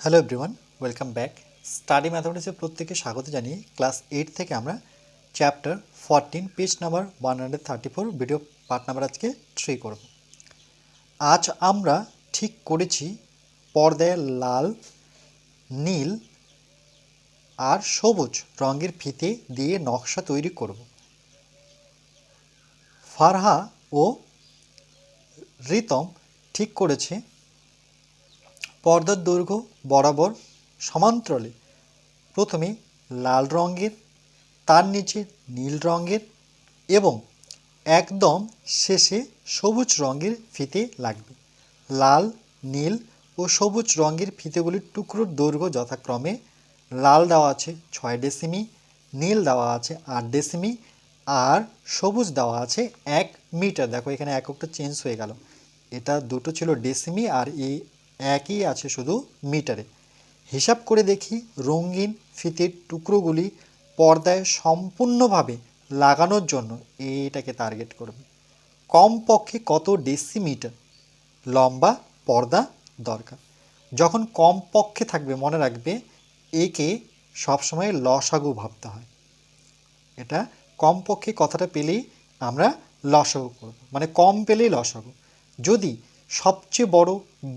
Hello everyone welcome back study ম্যাথমেটিক্সের প্রত্যেকে স্বাগত জানিয়ে ক্লাস এইট থেকে আমরা chapter fourteen page number one hundred thirty four video part number আজকে থ্রি করব। আজ আমরা ঠিক করেছি পর্দায় লাল, নীল আর সবুজ রঙের ফিতে দিয়ে নকশা তৈরি করব। ফারহা ও রিতম ঠিক করেছে পর্দার দৈর্ঘ্য বরাবর সমান্তরালে। প্রথমে লাল রঙের, তার নিচে নীল রঙের এবং একদম শেষে সবুজ রঙের ফিতে লাগবে। লাল, নীল ও সবুজ রঙের ফিতেগুলির টুকরোর দৈর্ঘ্য যথাক্রমে লাল দেওয়া আছে ছয় ডেসিমি, নীল দেওয়া আছে আট ডেসিমি আর সবুজ দেওয়া আছে এক মিটার। দেখো এখানে এককটা চেঞ্জ হয়ে গেল। এটা দুটো ছিল ডেসিমি আর এই একই আছে শুধু মিটারে। হিসাব করে দেখি রঙিন ফিতের টুকরোগুলি পর্দায় সম্পূর্ণভাবে লাগানোর জন্য এটাকে টার্গেট করবে। কমপক্ষে কত ডেসিমিটার লম্বা পর্দা দরকার। যখন কম পক্ষে থাকবে, মনে রাখবে, একে সবসময় লসাগু ভাবতে হয়। এটা কমপক্ষে কথাটা পেলেই আমরা লসাগু করব। মানে কম পেলেই লসাগু। যদি সবচেয়ে বড়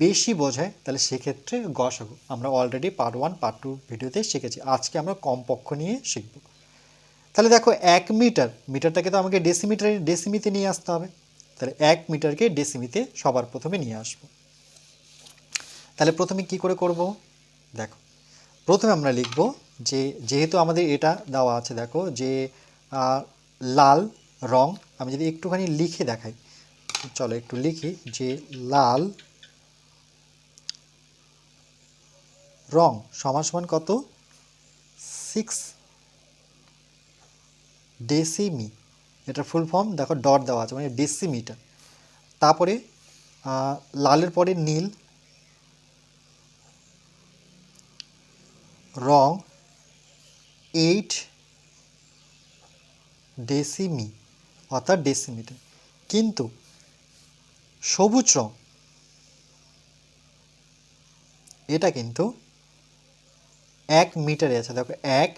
বেশি বোঝায়, তাহলে সেক্ষেত্রে গসাগু আমরা already part one part two ভিডিওতে শিখেছি। আজকে আমরা কম পক্ষ নিয়ে শিখব। তাহলে দেখো, এক মিটার, মিটারটাকে তো আমাকে ডেসিমিটারে ডেসিমিতে নিয়ে আসতে হবে। তাহলে এক মিটারকে ডেসিমিতে সবার প্রথমে নিয়ে আসব। তাহলে প্রথমে কি করে করব? দেখো, প্রথমে আমরা লিখব যে, যেহেতু আমাদের এটা দেওয়া আছে, দেখো যে লাল রং, আমি যদি একটুখানি লিখে দেখাই চলো একটু লিখি যে লাল রং সমান সমান কত? সিক্স ডেসিমি এটা ফুল ফর্ম দেখো ডট দেওয়া আছে মানে ডেসিমিটার তারপরে লালের পরে নীল। রং এইট ডেসিমি অর্থাৎ ডেসিমিটার কিন্তু সবুজ রং। এটা কিন্তু এক মিটারে আছে। দেখো, এক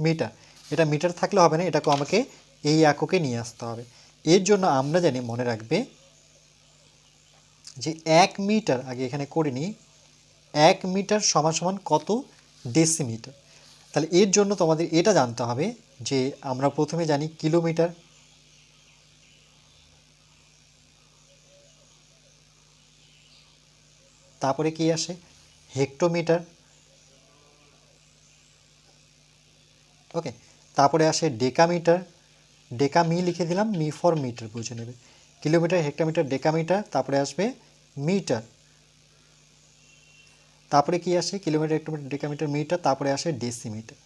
মিটার। এটা মিটার থাকলে হবে না এটাকে আমাকে এই এককে নিয়ে আসতে হবে। এর জন্য আমরা জানি, মনে রাখবে যে এক মিটার, আগে এখানে করে নিই, এক মিটার সমান সমান কত ডেসিমিটার? তাহলে এর জন্য তোমাদের এটা জানতে হবে যে আমরা প্রথমে জানি কিলোমিটার। তারপরে কি আসে? হেক্টোমিটার। ওকে তারপরে আসে ডেকামিটার। ডেকা মি লিখে দিলাম, মি ফর মিটার, বুঝে নেবে। কিলোমিটার, হেক্টোমিটার, ডেকামিটার, তারপরে আসবে মিটার। তারপরে কি আসে? কিলোমিটার, হেক্টোমিটার, ডেকামিটার, মিটার, তারপরে আসে ডেসিমিটার।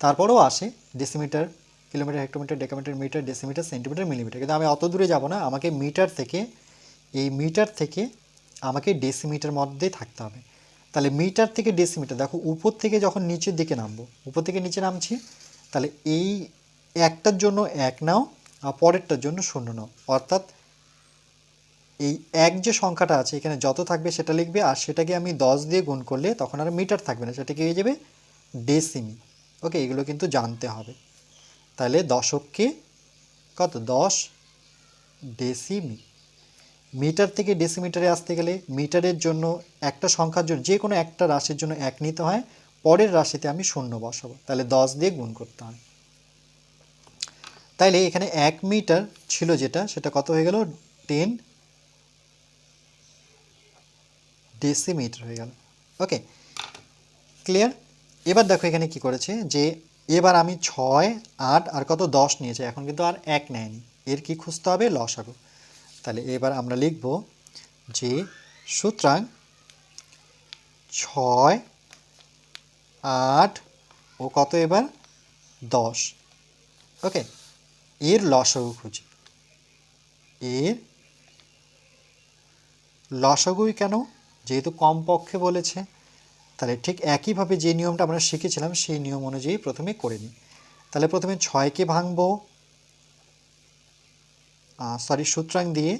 তারপরেও আসে decimetre, kilometre, hectometre, decametre, metre, decimetre, centimetre, millimetre. কিন্তু আমি অত দূরে যাব না, আমাকে মিটার থেকে এই মিটার থেকে আমাকে ডেসিমিটার মধ্যেই থাকতে হবে। তাহলে মিটার থেকে ডেসিমিটার দেখো উপর থেকে যখন নিচের দিকে নামবো, উপর থেকে নিচে নামছি, তাহলে এই একটার জন্য এক নাও আর পরেরটার জন্য শূন্য নাও। অর্থাৎ এই এক যে সংখ্যাটা আছে, এখানে যত থাকবে সেটা লিখবে, আর সেটাকে আমি দশ দিয়ে গুণ করলে তখন আর মিটার থাকবে না, সেটাকে হয়ে যাবে ডেসিমি ওকে, এগুলো কিন্তু জানতে হবে। তাহলে দশককে কত? দশ ডেসিমি মিটার থেকে ডেসিমিটারে আসতে গেলে মিটারের জন্য একটা সংখ্যার জন্য যে কোনো একটা রাশির জন্য এক নিতে হয়, পরের রাশিতে আমি শূন্য বসাবো। তাহলে দশ দিয়ে গুণ করতে হয়। তাইলে এখানে এক মিটার ছিল যেটা, সেটা কত হয়ে গেল? টেন ডেসিমিটার হয়ে গেল। Okay, clear? এবার দেখো এখানে কি করেছে যে, এবার আমি ছয়, আট আর কত দশ নিয়েছে, এখন কিন্তু আর এক নেয়নি। এর কি খুঁজতে হবে? লসাগু। তাহলে এবার আমরা লিখব যে সুতরাং ছয়, আট ও কত এবার? দশ। ওকে, এর লসাগু খুঁজি। এর লসগুই কেন? যেহেতু কমপক্ষে বলেছে, তাহলে ঠিক একইভাবে যে নিয়মটা আমরা শিখেছিলাম, সেই নিয়ম অনুযায়ী প্রথমে করে নিই। তাহলে প্রথমে ছয়কে ভাঙবো সরি সুতরাং দিয়ে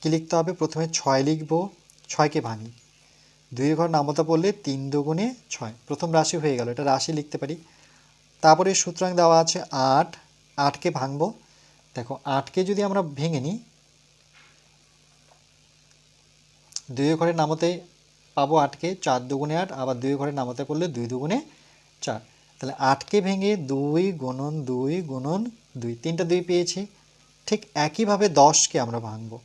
কী লিখতে হবে? প্রথমে ছয় লিখব, ছয়কে ভাঙি। দুই ঘর নামতা পড়লে তিন দুগুণে ছয়। প্রথম রাশি হয়ে গেল, এটা রাশি লিখতে পারি। তারপরে সুতরাং দেওয়া আছে আট, আটকে ভাঙব। দেখো, আটকে যদি আমরা ভেঙে নিই, দুই ঘরে নামতে পাবো আটকে, চার দুগুণে আট, আবার দুই ঘরে নামতে পড়লে দুই দুগুণে চার। তাহলে আটকে ভেঙে দুই গুণন দুই গুণন দুই, তিনটা দুই পেয়েছি। ঠিক একইভাবে দশকে আমরা ভাঙবো।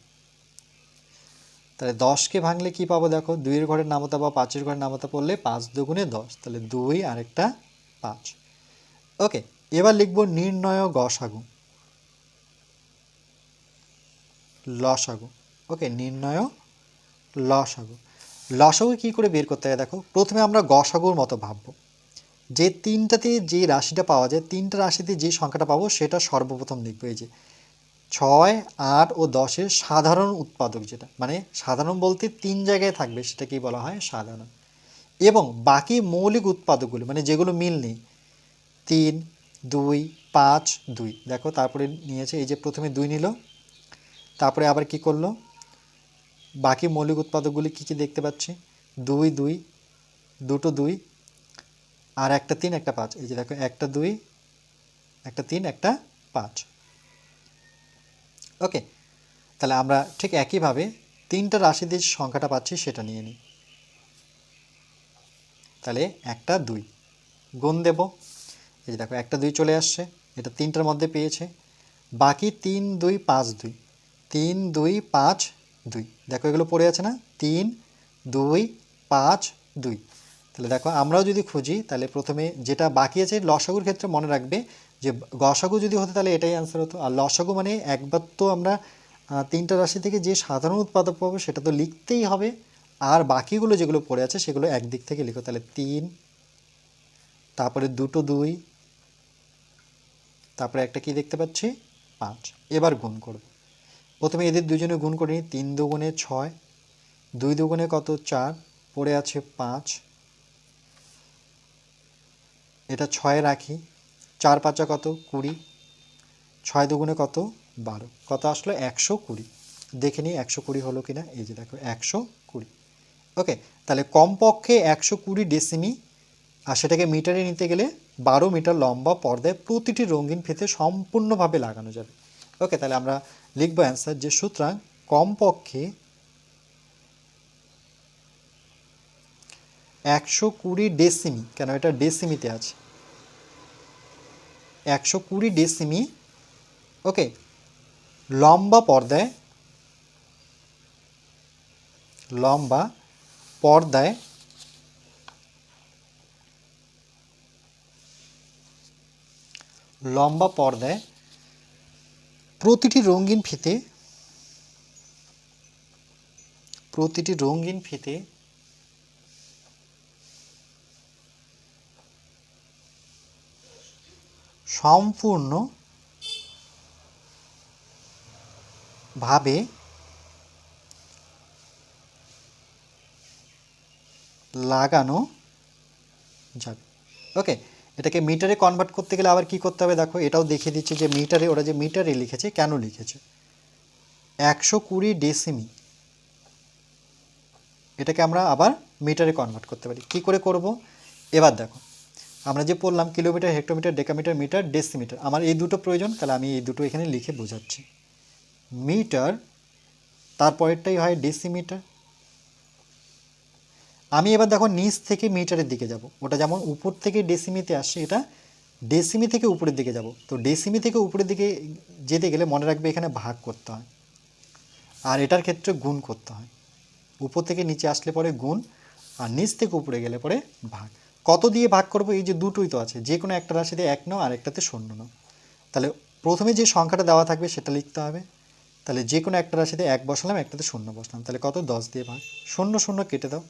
তাহলে দশকে ভাঙলে কি পাবো দেখো? দুইয়ের ঘরের নামতা বা পাঁচের ঘরের নামতা পড়লে পাঁচ দুগুণে দশ। তাহলে দুই আরেকটা পাঁচ। ওকে, এবার লিখব নির্ণয় গসাগু লসাগু ওকে, নির্ণয় লসাগু লসাগু কী করে বের করতে হয় দেখো? প্রথমে আমরা গসাগুর মতো ভাববো। যে তিনটাতে যে রাশিটা পাওয়া যায়, তিনটা রাশিতে যে সংখ্যাটা পাবো, সেটা সর্বপ্রথম লিখব এই যে ছয়, আট ও দশের সাধারণ উৎপাদক যেটা মানে সাধারণ বলতে তিন জায়গায় থাকবে, সেটাকেই বলা হয় সাধারণ। এবং বাকি মৌলিক উৎপাদকগুলো মানে যেগুলো মিল নেই, তিন, দুই, পাঁচ, দুই। দেখো, তারপরে নিয়েছে, এই যে প্রথমে দুই নিল, তারপরে আবার কি করল? বাকি মৌলিক উৎপাদকগুলি কী কী দেখতে পাচ্ছি? দুই দুই, দুটো দুই, আর একটা তিন, একটা পাঁচ। এই যে দেখো, একটা দুই, একটা তিন, একটা পাঁচ। ওকে, তাহলে আমরা ঠিক একইভাবে তিনটা রাশিতে যে সংখ্যাটা পাচ্ছি, সেটা নিয়ে নিই। তাহলে একটা, দুই। গুণ দেব। এই যে দেখো, একটা, দুই চলে আসছে। এটা তিনটার মধ্যে পেয়েছে। বাকি তিন, দুই, পাঁচ, দুই। তিন, দুই, পাঁচ, দুই। দেখো এগুলো পড়ে আছে না? তিন, দুই, পাঁচ, দুই। তাহলে দেখো, আমরাও যদি খুঁজি, তাহলে প্রথমে যেটা বাকি আছে লসাগুর ক্ষেত্রে মনে রাখবে যে গসাগু যদি হতো, তাহলে এটাই অ্যান্সার হতো। আর লসাগু মানে একবার তো আমরা তিনটা রাশি থেকে যে সাধারণ উৎপাদক পাবো, সেটা তো লিখতেই হবে। আর বাকিগুলো যেগুলো পড়ে আছে, সেগুলো একদিক থেকে লিখো। তাহলে তিন, তারপরে দুটো দুই, তারপরে একটা কি দেখতে পাচ্ছি? পাঁচ। এবার গুণ করব। প্রথমে এদের দুজনে গুণ করে নিই। তিন দুগুণে ছয়, দুই দুগুণে কত? চার। পড়ে আছে পাঁচ। এটা ছয় রাখি। চার পাঁচা কত? কুড়ি। ছয় দুগুণে কত? বারো। কত আসলো? একশো কুড়ি। দেখে নিই একশো কুড়ি হলো কিনা। এই যে দেখো, একশো কুড়ি। ওকে, তাহলে কমপক্ষে একশো কুড়ি ডেসিমি, আর সেটাকে মিটারে নিতে গেলে বারো মিটার লম্বা পর্দায় প্রতিটি রঙিন ফিতে সম্পূর্ণভাবে লাগানো যাবে। ওকে, তাহলে আমরা লিখব অ্যান্সার যে সুতরাং কমপক্ষে একশো কুড়ি ডেসিমি, কেন এটা ডেসিমিতে আছে? একশো কুড়ি ডেসিমি, ওকে, লম্বা পর্দায় লম্বা পর্দায় লম্বা পর্দায় প্রতিটি রঙিন ফিতে, প্রতিটি রঙিন ফিতে সম্পূর্ণ ভাবে লাগানো যাবে। ওকে এটাকে মিটারে কনভার্ট করতে গেলে আবার কি করতে হবে? দেখো, এটাও দেখিয়ে দিচ্ছে যে মিটারে ওরা যে মিটারে লিখেছে, কেন লিখেছে? একশো কুড়ি ডেসিমি এটাকে আমরা আবার মিটারে কনভার্ট করতে পারি। কি করে করব? এবার দেখো আমরা যে পড়লাম kilometre, hectometre, decametre, metre, decimetre, আমার এই দুটো প্রয়োজন, তাহলে আমি এই দুটো এখানে লিখে বোঝাচ্ছি। মিটার তারপরেরটাই হয় ডেসিমিটার। আমি এবার দেখো নিচ থেকে মিটারের দিকে যাব। ওটা যেমন উপর থেকে ডেসিমিতে আসছে এটা ডেসিমি থেকে উপরের দিকে যাব। তো ডেসিমি থেকে উপরের দিকে যেতে গেলে মনে রাখবে এখানে ভাগ করতে হয়। আর এটার ক্ষেত্রে গুণ করতে হয়। উপর থেকে নিচে আসলে পরে গুণ, আর নিচ থেকে উপরে গেলে পরে ভাগ। কত দিয়ে ভাগ করব? এই যে দুটোই তো আছে। যে কোনো একটা রাশিতে এক নাও আর একটাতে শূন্য নাও। তাহলে প্রথমে যে সংখ্যাটা দেওয়া থাকবে সেটা লিখতে হবে। তাহলে যে কোনো একটা রাশিতে এক বসালাম, একটাতে শূন্য বসলাম। তাহলে কত? দশ দিয়ে ভাগ। শূন্য শূন্য কেটে দাও।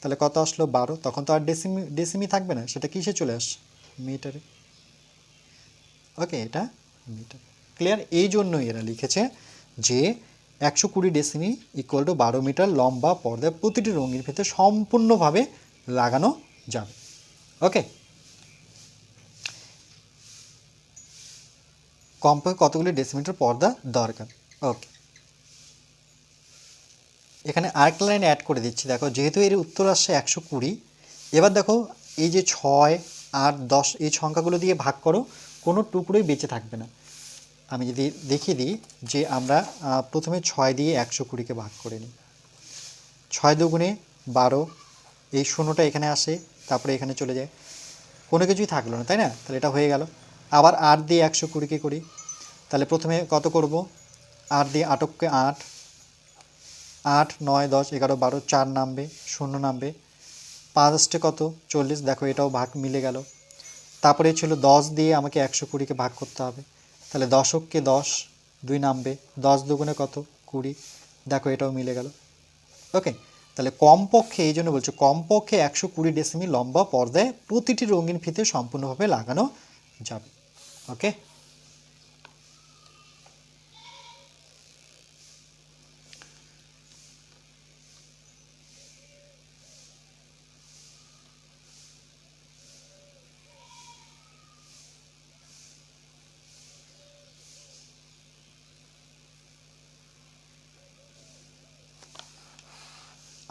তাহলে কত আসলো? বারো। তখন তো আর ডেসিমি ডেসিমি থাকবে না। সেটা কিসে চলে আসছে? মিটারে ওকে এটা মিটার ক্লিয়ার এই জন্যই এরা লিখেছে যে একশো কুড়ি ডেসিমি ইকুয়াল টু বারো মিটার লম্বা পর্দায় প্রতিটি রঙিন ভেতরে সম্পূর্ণভাবে লাগানো যাবে। ওকে কমপক্ষে কতগুলি ডেসিমিটার পর্দা দরকার? ওকে এখানে আরেকটা লাইন অ্যাড করে দিচ্ছি। দেখো, যেহেতু এর উত্তর আসছে একশো কুড়ি, এবার দেখো, এই যে ছয়, আট, দশ, এই সংখ্যাগুলো দিয়ে ভাগ করো, কোনো টুকরোই বেঁচে থাকবে না। আমি যদি দেখিয়ে দিই যে আমরা প্রথমে ছয় দিয়ে একশো কুড়িকে ভাগ করে নিই। ছয় দুগুণে বারো, এই শূন্যটা এখানে আসে তারপরে এখানে চলে যায়। কোনো কিছুই থাকল না, তাই না? তাহলে এটা হয়ে গেল। আবার আট দিয়ে একশো কুড়িকে করি? তাহলে প্রথমে কত করব? আট দিয়ে আটককে আট। আট, নয়, দশ, এগারো, বারো, চার নামবে, শূন্য নামবে। পাঁচটে কত? চল্লিশ। দেখো এটাও ভাগ মিলে গেল। তারপরে ছিল দশ দিয়ে আমাকে একশো কুড়িকে ভাগ করতে হবে। তাহলে দশককে দশ, দুই নামবে। দশ দুগুণে কত? কুড়ি। দেখো এটাও মিলে গেল। ওকে। তাহলে কমপক্ষে, এই জন্য বলছে, কমপক্ষে একশো কুড়ি ডেসিমি লম্বা পর্দায় প্রতিটি রঙিন ফিতে সম্পূর্ণভাবে লাগানো যাবে। ওকে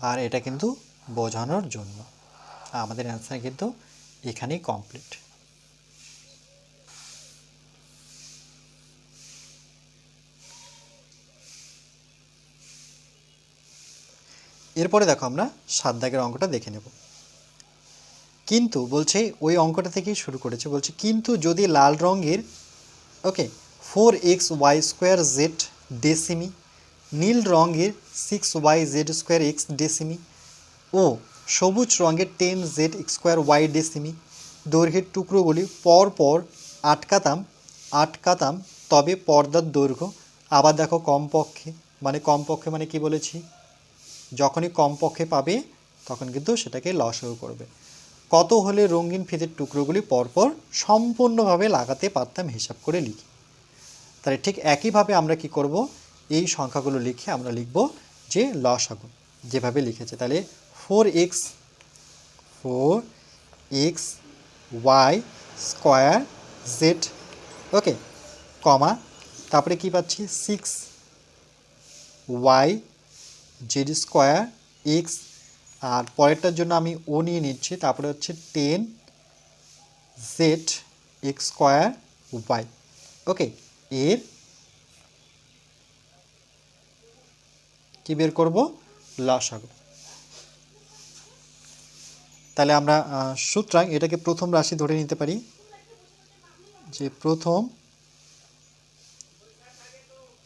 আর এটা কিন্তু বোঝানোর জন্য। আমাদের অ্যান্সার কিন্তু এখানেই কমপ্লিট এরপরে দেখো আমরা সাত দাগের অঙ্কটা দেখে নেব। কিন্তু বলছে ওই অঙ্কটা থেকেই শুরু করেছে, বলছে কিন্তু যদি লাল রঙের okay four x y square z decimetre নীল রঙের six y z square x decimetre ও সবুজ রঙের ten z square y decimetre দৈর্ঘ্যের টুকরোগুলি পর পর আটকাতাম আটকাতাম, তবে পর্দার দৈর্ঘ্য। আবার দেখো কমপক্ষে মানে কমপক্ষে মানে কি বলেছি? যখনই কমপক্ষে পাবে, তখন কিন্তু সেটাকে লসও করবে। কত হলে রঙিন ফিতের টুকরোগুলি পরপর সম্পূর্ণভাবে লাগাতে পারতাম হিসাব করে লিখি। তাহলে ঠিক একইভাবে আমরা কি করব? এই সংখ্যাগুলো লিখে আমরা লিখব যে লসাগু যেভাবে লিখেছে, তাহলে four x four x y square z okay comma, তারপরে কি পাচ্ছি? Six y z square x আর পরেরটার জন্য আমি ও নিয়ে নিচ্ছি, তারপরে হচ্ছে ten z x square y okay এর কি বের করব? লসাগু তাহলে আমরা সুতরাং এটাকে প্রথম রাশি ধরে নিতে পারি। যে প্রথম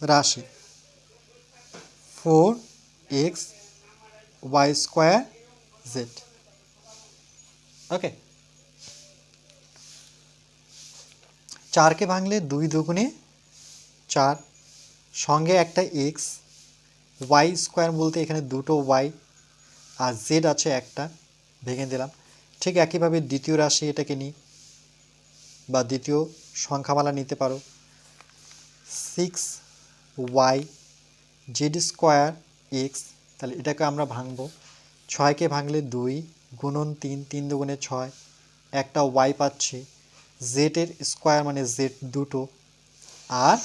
রাশি four x y square z. Okay. চারকে ভাঙলে দুই দুগুণে চার। সঙ্গে একটা এক্স ওয়াই স্কোয়ার বলতে এখানে দুটো ওয়াই আর জেড আছে একটা, ভেঙে দিলাম। ঠিক একইভাবে দ্বিতীয় রাশি এটাকে নিই, বা দ্বিতীয় সংখ্যামালা নিতে পারো। Six y z square x তাহলে এটাকে আমরা ভাঙবো। ছয়কে ভাঙলে দুই গুণন তিন তিন দুগুণে ছয়, একটা ওয়াই পাচ্ছি। জেডের স্কোয়ার মানে জেড দুটো, আর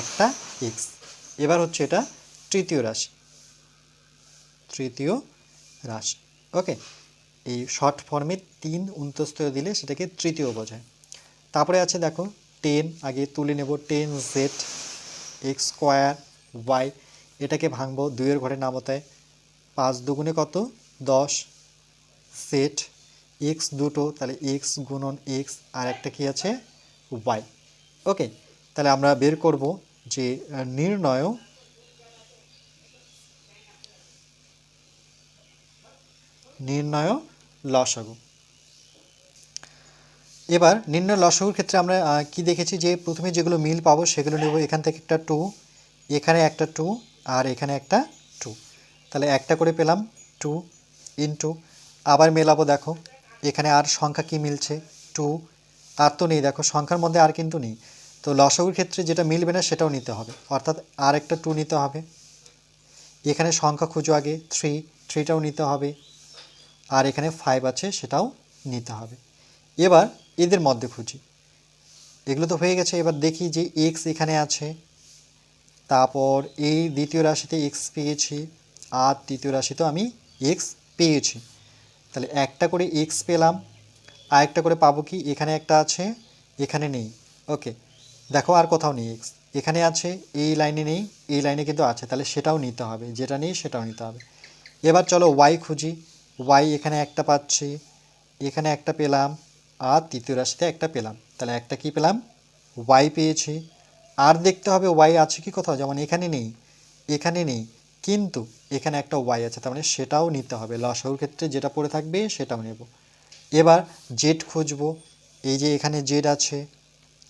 একটা এক্স এবার হচ্ছে এটা তৃতীয় রাশি। তৃতীয় রাশি। ওকে, এই শর্ট ফর্মে তিন উন্তস্ত দিলে সেটাকে তৃতীয় বোঝায়। তারপরে আছে দেখো টেন আগে তুলে নেব ten z x square y এটাকে ভাঙবো দুইয়ের ঘরে নামতায় পাঁচ দুগুণে কত? দশ সেট এক্স দুটো, তাহলে এক্স গুণন এক্স আর একটা কী আছে? ওয়াই ওকে, তাহলে আমরা বের করব যে নির্ণয় নির্ণয় লসাগু। এবার নির্ণয় লসাগুর ক্ষেত্রে আমরা কি দেখেছি যে প্রথমে যেগুলো মিল পাবো সেগুলো নেব এখান থেকে একটা টু এখানে একটা টু আর এখানে একটা টু তাহলে একটা করে পেলাম টু ইন্টু আবার মেলাবো দেখো, এখানে আর সংখ্যা কি মিলছে? টু আর তো নেই দেখো, সংখ্যার মধ্যে আর কিন্তু নেই। তো লসাগুর ক্ষেত্রে যেটা মিলবে না সেটাও নিতে হবে, অর্থাৎ আর একটা টু নিতে হবে। এখানে সংখ্যা খুঁজো আগে থ্রি থ্রিটাও নিতে হবে। আর এখানে ফাইভ আছে, সেটাও নিতে হবে। এবার এদের মধ্যে খুঁজি। এগুলো তো হয়ে গেছে, এবার দেখি যে এক্স এখানে আছে। তারপর এই দ্বিতীয় রাশিতে এক্স পেয়েছি, আর তৃতীয় রাশিতেও আমি এক্স পেয়েছি। তাহলে একটা করে এক্স পেলাম আর একটা করে পাবো কি? এখানে একটা আছে, এখানে নেই। ওকে দেখো আর কোথাও নেই এক্স এখানে আছে, এই লাইনে নেই, এই লাইনে কিন্তু আছে। তাহলে সেটাও নিতে হবে, যেটা নেই সেটাও নিতে হবে। এবার চলো ওয়াই খুঁজি। ওয়াই এখানে একটা পাচ্ছি, এখানে একটা পেলাম, আর তৃতীয় রাশিতে একটা পেলাম। তাহলে একটা কি পেলাম? ওয়াই পেয়েছি। আর দেখতে হবে ওয়াই আছে কি কোথাও, যেমন এখানে নেই এখানে নেই, কিন্তু এখানে একটা ওয়াই আছে, তার মানে সেটাও নিতে হবে। লসাগুর ক্ষেত্রে যেটা পড়ে থাকবে সেটাও নেব। এবার জেড খুঁজবো, এই যে এখানে জেড আছে,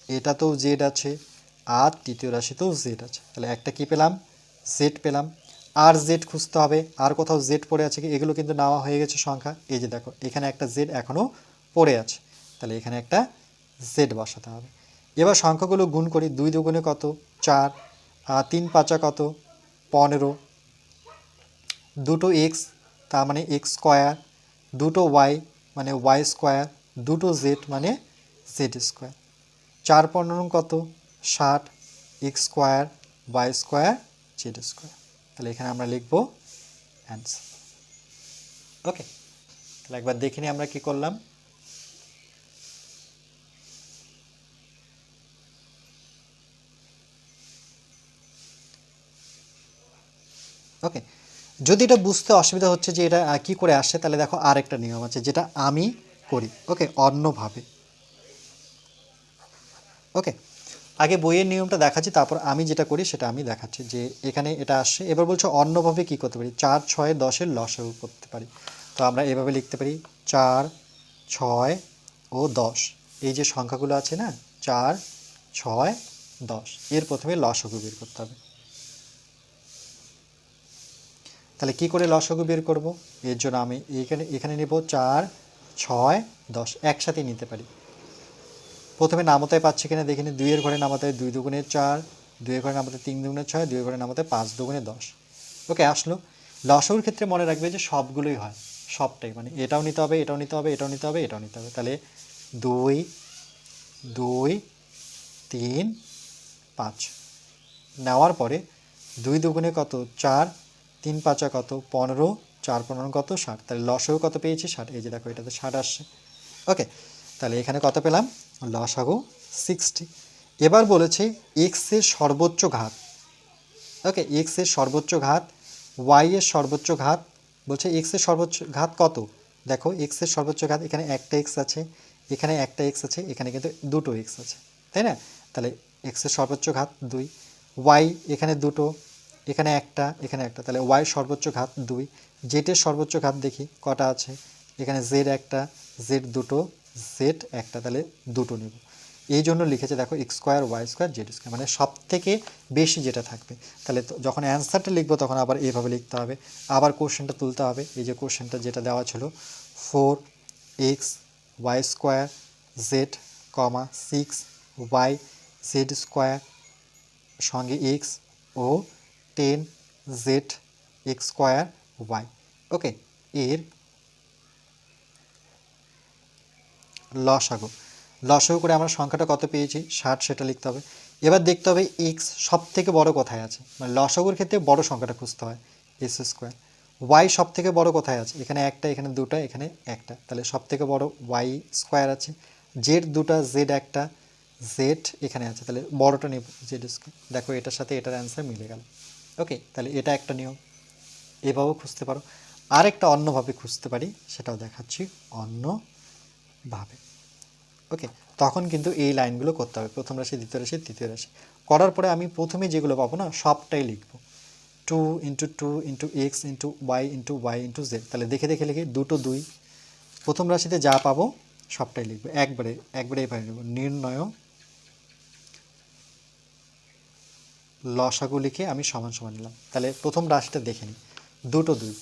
এটাতেও জেড আছে, আর তৃতীয় রাশিতেও জেড আছে। তাহলে একটা কি পেলাম? জেড পেলাম। আর জেড খুঁজতে হবে, আর কোথাও জেড পড়ে আছে কি, এগুলো কিন্তু নেওয়া হয়ে গেছে সংখ্যা। এই যে দেখো, এখানে একটা জেড এখনও পড়ে আছে। তাহলে এখানে একটা জেড বসাতে হবে। এবার সংখ্যাগুলো গুণ করি, দুই দুগুণে কত? চার তিন পাঁচা কত? পনেরো। দুটো এক্স তার মানে এক্স স্কোয়ার দুটো ওয়াই মানে ওয়াই স্কোয়ার দুটো জেড মানে জেড স্কোয়ার চার পনেরো কত? ষাট x square y square z square তাহলে এখানে আমরা লিখব অ্যান্সার ওকে তাহলে একবার দেখে নিই আমরা কি করলাম। ওকে যদি এটা বুঝতে অসুবিধা হচ্ছে যে এটা কি করে আসে তাহলে দেখো আরেকটা নিয়ম আছে, যেটা আমি করি। ওকে অন্যভাবে। ওকে আগে বইয়ের নিয়মটা দেখাচ্ছি, তারপর আমি যেটা করি সেটা আমি দেখাচ্ছি যে এখানে এটা আসছে। এবার বলছো অন্যভাবে কি করতে পারি? চার, ছয়, দশের লসাগু করতে পারি। তো আমরা এভাবে লিখতে পারি, চার, ছয় ও দশ। এই যে সংখ্যাগুলো আছে না, চার, ছয়, দশ। এর প্রথমে লসাগু বের করতে হবে। তাহলে কি করে লসাগু বের করব? এর জন্য আমি এখানে এখানে নেব চার, ছয়, দশ। একসাথে নিতে পারি। প্রথমে নামতায় পাচ্ছি কিনা দেখে নিই। দুইয়ের ঘরে নামাতে দুই দুগুণে চার, দুইয়ের ঘরে নামাতে তিন দুগুণে ছয়, দুইয়ের ঘরে নামাতে পাঁচ দুগুণে দশ। ওকে, আসলো। লসাগুর ক্ষেত্রে মনে রাখবে যে সবগুলোই হয়, সবটাই। মানে এটাও নিতে হবে, এটাও নিতে হবে, এটাও নিতে হবে, এটাও নিতে হবে। তাহলে দুই দুই, তিন, পাঁচ। নেওয়ার পরে দুই দুগুণে কত? চার, তিন পাঁচা কত? পনেরো, চার পনেরো কত? ষাট। তাহলে লসাগু কত পেয়েছি? ষাট। এই যে দেখো, এটাতে ষাট আসছে। ওকে তাহলে এখানে কত পেলাম? লসাগু সিক্সটি এবার বলেছে এক্সের সর্বোচ্চ ঘাত। ওকে এক্সের সর্বোচ্চ ঘাত ওয়াই এর সর্বোচ্চ ঘাত, বলছে এক্সের সর্বোচ্চ ঘাত কত? দেখো এক্সের সর্বোচ্চ ঘাত, এখানে একটা এক্স আছে, এখানে একটা এক্স আছে, এখানে কিন্তু দুটো এক্স আছে, তাই না? তাহলে এক্সের সর্বোচ্চ ঘাত দুই ওয়াই এখানে দুটো, এখানে একটা এখানে একটা, তাহলে ওয়াই সর্বোচ্চ ঘাত দুই জেডের সর্বোচ্চ ঘাত দেখি, কটা আছে? এখানে জেড একটা জেড দুটো জেড একটা তাহলে দুটো নেব। এই জন্য লিখেছে দেখো x square y square z square মানে সব থেকে বেশি যেটা থাকবে। তাহলে যখন অ্যান্সারটা লিখব তখন আবার এইভাবে লিখতে হবে। আবার কোশ্চেনটা তুলতে হবে। এই যে কোশ্চেনটা যেটা দেওয়া ছিল four x y square z comma six y z square সঙ্গে এক্স ও ten z x square y okay এর লসাগু লসাগু করে আমরা সংখ্যাটা কত পেয়েছি? ষাট, সেটা লিখতে হবে। এবার দেখতে হবে এক্স সব থেকে বড় কোথায় আছে। মানে লসাগুর ক্ষেত্রে বড় সংখ্যাটা খুঁজতে হয় এক্স স্কোয়ার ওয়াই সব থেকে বড় কোথায় আছে? এখানে একটা, এখানে দুটা, এখানে একটা। তাহলে সব থেকে বড় ওয়াই স্কোয়ার আছে। জেড দুটা জেড একটা জেড এখানে আছে। তাহলে বড়টা নেব জেড স্কোয়ার দেখো এটার সাথে এটার অ্যান্সার মিলে গেল। ওকে তাহলে এটা একটা নিয়ম। এভাবেও খুঁজতে পারো। আরেকটা অন্যভাবে খুঁজতে পারি, সেটাও দেখাচ্ছি। অন্যভাবে ওকে তখন কিন্তু এই লাইনগুলো করতে হবে। প্রথম রাশি, দ্বিতীয় রাশি, তৃতীয় রাশি। করার পরে আমি প্রথমে যেগুলো পাবো না, সবটাই লিখব। Two into two into x into y into y into z তাহলে দেখে দেখে লিখে, দুটো দুই। প্রথম রাশিতে যা পাবো, সবটাই লিখব। একবারে একবারে এভাবে লিখব নির্ণয়, লসাগু লিখে আমি সমান সমান নিলাম। তাহলে প্রথম রাশিটা দেখে নিই। দুটো দুই।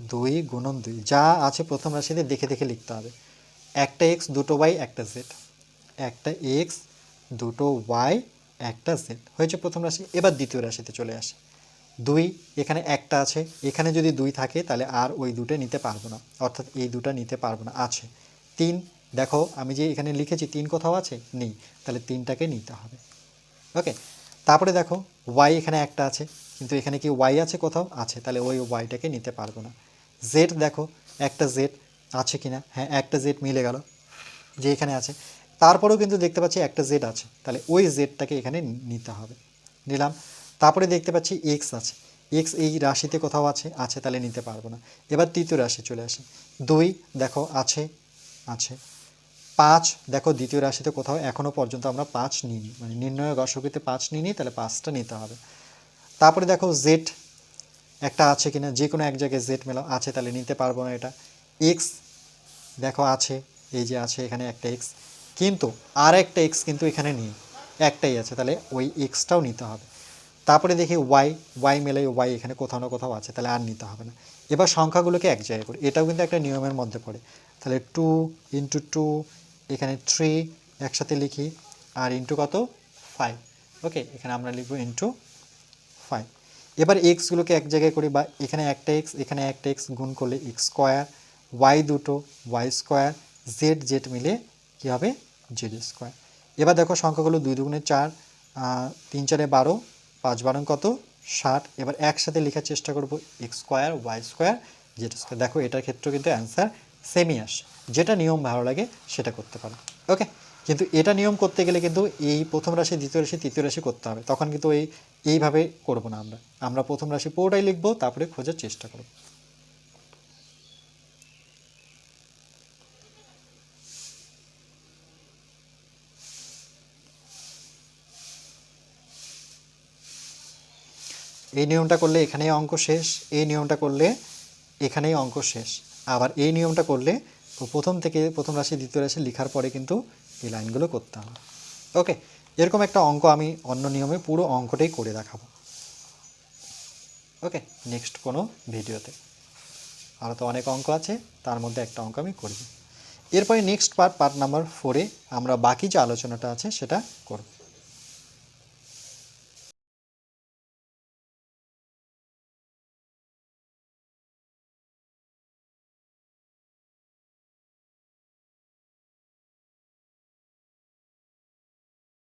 দুই গুণন দুই। যা আছে প্রথম রাশিতে দেখে দেখে লিখতে হবে। একটা এক্স, দুটো ওয়াই, একটা জেড। একটা এক্স, দুটো ওয়াই, একটা জেড। হয়েছে প্রথম রাশি, এবার দ্বিতীয় রাশিতে চলে আসে। দুই, এখানে একটা আছে। এখানে যদি দুই থাকে, তাহলে আর ওই দুটো নিতে পারব না। অর্থাৎ এই দুটো নিতে পারব না। আছে। তিন, দেখো, আমি যে এখানে লিখেছি, তিন কোথাও আছে? নেই। তাহলে তিনটাকে নিতে হবে। ওকে? তারপরে দেখো, ওয়াই এখানে একটা আছে। কিন্তু এখানে কি ওয়াই আছে কোথাও? আছে। তাহলে ওই ওয়াইটাকে নিতে পারব না। জেড দেখো, একটা জেড আছে কিনা? হ্যাঁ একটা জেড মিলে গেল, যে এখানে আছে। তারপরেও কিন্তু দেখতে পাচ্ছি একটা জেড আছে। তাহলে ওই জেডটাকে এখানে নিতে হবে। নিলাম। তারপরে দেখতে পাচ্ছি এক্স আছে। এক্স এই রাশিতে কোথাও আছে? আছে, তাহলে নিতে পারব না। এবার তৃতীয় রাশি চলে আসে। দুই, দেখো, আছে আছে। পাঁচ, দেখো, দ্বিতীয় রাশিতে কোথাও এখনও পর্যন্ত আমরা পাঁচ নিইনি। মানে নির্ণয় গসকিতে পাঁচ নিইনি, তাহলে পাঁচটা নিতে হবে। তারপরে দেখো জেড একটা আছে কিনা, যে কোনো এক জায়গায় জেড মেলা আছে, তাহলে নিতে পারব না এটা। এক্স দেখো আছে, এই যে আছে, এখানে একটা এক্স কিন্তু আর একটা এক্স কিন্তু এখানে নেই, একটাই আছে, তাহলে ওই এক্সটাও নিতে হবে। তারপরে দেখি ওয়াই ওয়াই মেলে ওয়াই এখানে কোথাও না কোথাও আছে, তাহলে আর নিতে হবে না। এবার সংখ্যাগুলোকে এক জায়গায় করি, এটাও কিন্তু একটা নিয়মের মধ্যে পড়ে। তাহলে টু ইন্টু টু এখানে থ্রি একসাথে লিখি, আর ইন্টু কত? ফাইভ ওকে এখানে আমরা লিখব ইন্টু ফাইভ এবার এক্সগুলোকে এক জায়গায় করি বা এখানে একটা এক্স এখানে একটা এক্স গুণ করলে এক্স স্কোয়ার ওয়াই দুটো ওয়াই স্কোয়ার জেড জেড মিলে কী হবে? জেড স্কোয়ার এবার দেখো সংখ্যাগুলো দুই দুগুণে চার তিন চারে বারো, পাঁচ বারো কত? ষাট। এবার একসাথে লেখার চেষ্টা করব x square y square z square দেখো এটার ক্ষেত্রেও কিন্তু অ্যান্সার সেমই আসে। যেটা নিয়ম ভালো লাগে সেটা করতে পারো। ওকে কিন্তু এটা নিয়ম করতে গেলে কিন্তু এই প্রথম রাশি, দ্বিতীয় রাশি, তৃতীয় রাশি করতে হবে। তখন কিন্তু এই, এইভাবে করব না আমরা। আমরা প্রথম রাশি পুরোটাই লিখব, তারপরে খোঁজার চেষ্টা করব। এই নিয়মটা করলে এখানেই অঙ্ক শেষ, এই নিয়মটা করলে এখানেই অঙ্ক শেষ। আবার এই নিয়মটা করলে প্রথম থেকে প্রথম রাশি, দ্বিতীয় রাশি লেখার পরে কিন্তু এই লাইনগুলো করতে হবে। ওকে, এরকম একটা অঙ্ক আমি অন্য নিয়মে পুরো অঙ্কটাই করে দেখাবো। ওকে, নেক্সট কোনো ভিডিওতে। আরও তো অনেক অঙ্ক আছে, তার মধ্যে একটা অঙ্ক আমি করব এরপরে নেক্সট পার্ট পার্ট নাম্বার ফোরে আমরা বাকি যে আলোচনাটা আছে সেটা করব।